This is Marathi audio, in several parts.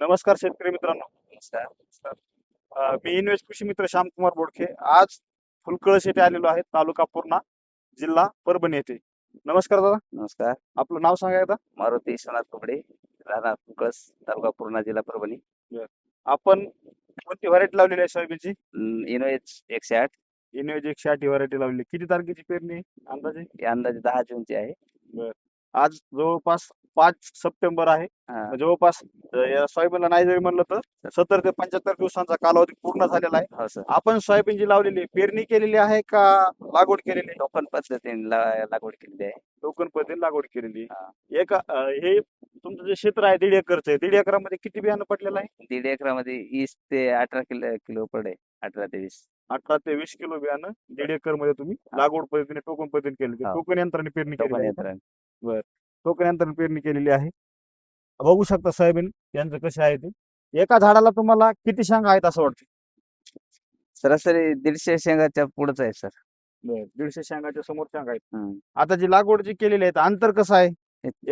नमस्कार शेतकरी मित्रांनो. अं, मी इन्व्हेस्ट कृषी मित्र श्यामकुमार बोडखे. आज फुलकळस येथे आलेलो आहे तालुका पूर्णा जिल्हा परभणी येथे. नमस्कार दादा. नमस्कार. आपलं नाव सांगा एकदा. मारुती विश्वनाथ कुकडे राहणार कुकळस तालुका पूर्णा जिल्हा परभणी. आपण कोणती व्हरायटी लावलेली आहे सोयाबीनची? इनोएच एकशे आठ. इन्व्हेज एकशे आठ व्हरायटी लावलेली. किती तारखेची पेरणी अंदाजे? ही अंदाजे दहा जूनची आहे. आज जवळपास पाच सप्टेंबर आहे. जवळपास या सोयाबीनला नाही जरी म्हणलं तर सत्तर ते पंच्याहत्तर दिवसांचा कालावधी पूर्ण झालेला आहे. आपण सोयाबीन जी लावलेली पेरणी केलेली आहे का लागवड केलेली आहे? टोकन पद्धतीने लागवड केलेली आहे. टोकन पद्धतीने लागवड केलेली हा. एका हे तुमचं जे क्षेत्र आहे दीड एकरचं आहे. दीड एकरामध्ये किती बियाणं पडलेलं आहे? दीड एकरामध्ये वीस ते अठरा किलो किलो पडे. अठरा ते वीस. अठरा ते वीस किलो बियाणं दीड एकरमध्ये तुम्ही लागवड पद्धतीने टोकन पद्धतीने केली. टोकन यंत्राने पेरणी केली यंत्र टोकन पेरणी केलेली आहे. बघू शकता सोयाबीन यांचं कसे आहे ते. एका झाडाला तुम्हाला किती शेंगा आहेत असं वाटतं? सरासरी दीडशे शेंगाच्या पुढेच आहे सर. दीडशे शेंगाच्या समोर शेंगा आहेत. आता जी लागवड जी केलेली आहे तर अंतर कसं आहे?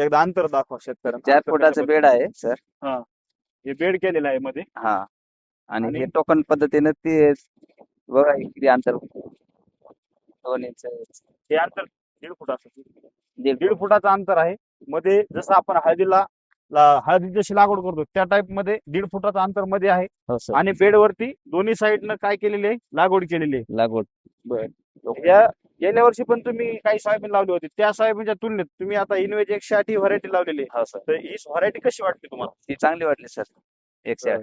एकदा अंतर दाखवा शेतकऱ्यांना. चार फुटाचं? बेड आहे सर. हे. बेड केलेलं आहे मध्ये. हा. आणि हे टोकन पद्धतीने ते बघा हे किती अंतर. दोन इंच हे अंतर दीड फुटाचं. दीड दीड फूट. फुटाचं अंतर आहे. मध्ये जसं आपण हळदीला ला- हळदी जशी लागवड करतो त्या टाइपमध्ये दीड फुटाचं अंतरमध्ये आहे. हो सर. आणि बेड वरती दोन्ही साईडनं काय केलेली आहे? लागवड केलेली आहे. लागवड. या गेल्या वर्षी पण तुम्ही काही सोयाबीन लावली होती. त्या सोयाबीनच्या तुलनेत तुम्ही आता इनवेज एकशे आठ ही व्हरायटी लावलेली आहे. हो सर. तर ही व्हरायटी कशी वाटते तुम्हाला? ती चांगली वाटली सर. एकशे आठ.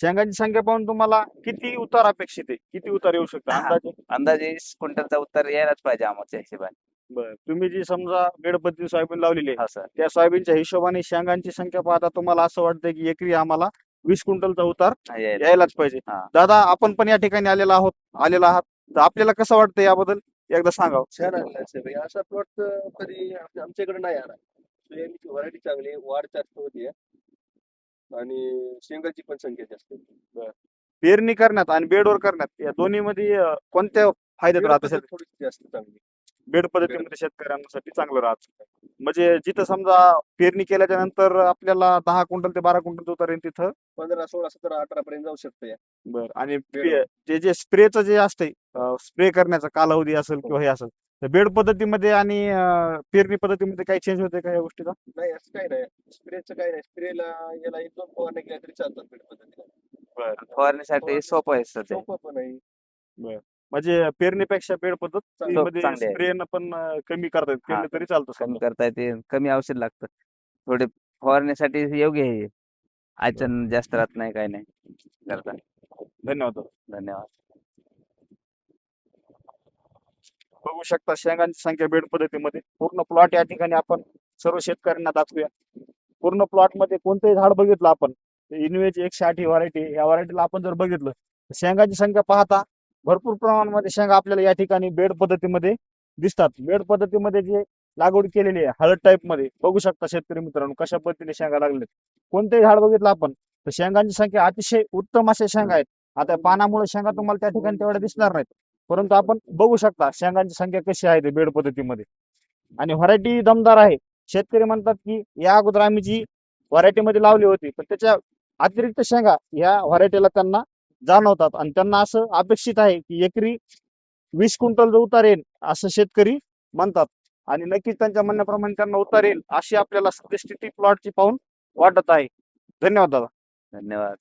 शेंगाची संख्या पाहून तुम्हाला किती उतार अपेक्षित आहे? किती उतार येऊ शकतो हा. अंदाजे? अंदाजे वीस क्विंटलचा उत्तर यायलाच पाहिजे आमच्या हिशोबाने. बरं तुम्ही जी समजा पद्धतीने सोयाबीन लावलेली आहे हा सर. त्या सोयाबीनच्या हिशोबाने शेंगांची संख्या पाहता तुम्हाला असं वाटतं की एकरी आम्हाला वीस क्विंटलचा उतार हा, यायला. यायलाच पाहिजे. हा. दादा आपण पण या ठिकाणी आलेला आहोत आलेला आहात. तर आपल्याला कसं वाटतं याबद्दल? एकदा सांगा छान असा प्लॉट कधी आम- आमच्याकडे नाही आला. सोयाबीनची व्हरायटी चांगली आहे वाढ जास्त होती आणि शेंगाची पण संख्या जास्त आहे. पेरणी करण्यात आणि बेडवर करण्यात या दोन्ही मध्ये कोणत्या फायद्यात बेड राहतं थोडीशी जास्त चांगली बेड पद्धतीमध्ये शेतकऱ्यांसाठी चांगलं राहतं. म्हणजे जिथं समजा पेरणी केल्याच्यानंतर आपल्याला दहा क्विंटल ते बारा क्विंटल उतार येईल तिथं पंधरा सोळा सतरा अठरा पर्यंत जाऊ शकतं या. बर. आणि. पे- ते जे स्प्रेचं जे असते स्प्रे करण्याचा कालावधी असेल किंवा हे असेल तर बेड पद्धतीमध्ये आणि अं, पेरणी पद्धतीमध्ये काही चेंज होते का या गोष्टीचा? नाही असं काही नाही. स्प्रेचं काही नाही. स्प्रेला याला एक दोन फवारण्या केल्या तरी चालतात बेड पद्धतीला. फवारणीसाठी सोपं आहे सर ते सोपं पण आहे. म्हणजे पेरणीपेक्षा बेड पद्धत चांगलं- मध्ये चांगली आहे. स्प्रे पण अं, कमी करता येत. हा. केलं तरी चालतं कमी समजा. करता येते. कमी औषध लागतं. थोडे फवारण्यासाठी योग्य आहे. हे. अडचण जास्त राहत नाही काही नाही. करता. धन्यवाद. धन्यवाद. बघू शकता शेंगांची संख्या बेड पद्धतीमध्ये. पूर्ण प्लॉट या ठिकाणी आपण सर्व शेतकऱ्यांना दाखवूया. पूर्ण प्लॉटमध्ये कोणतंही झाड बघितलं आपण इनवेज एकशे आठ ही व्हरायटी या व्हरायटीला आपण जर बघितलं तर शेंगाची संख्या पाहता भरपूर प्रमाणामध्ये शेंगा आपल्याला या ठिकाणी बेड पद्धतीमध्ये दिसतात. बेड पद्धतीमध्ये जे लागवड केलेली आहे हळद टाईपमध्ये बघू शकता शेतकरी मित्रांनो कशा पद्धतीने शेंगा लागलेत. कोणतेही झाड बघितलं आपण तर शेंगांची संख्या अतिशय उत्तम अशा शेंगा आहेत. आता पानामुळे शेंगा तुम्हाला त्या ठिकाणी तेवढ्या दिसणार नाहीत. परंतु आपण बघू शकता शेंगांची संख्या कशी आहे ते बेड पद्धतीमध्ये. आणि व्हरायटी दमदार आहे. शेतकरी म्हणतात की या अगोदर आम्ही जी व्हरायटी मध्ये लावली होती पण त्याच्या अतिरिक्त शेंगा या व्हरायटीला त्यांना जाणवतात. आणि त्यांना असं अपेक्षित आहे की एकरी वीस क्विंटल जो उतार येईल असं शेतकरी म्हणतात. आणि नक्कीच त्यांच्या म्हणण्याप्रमाणे त्यांना उतार येईल अशी आपल्याला सद्यस्थिती प्लॉटची पाहून वाटत आहे. धन्यवाद दादा. धन्यवाद.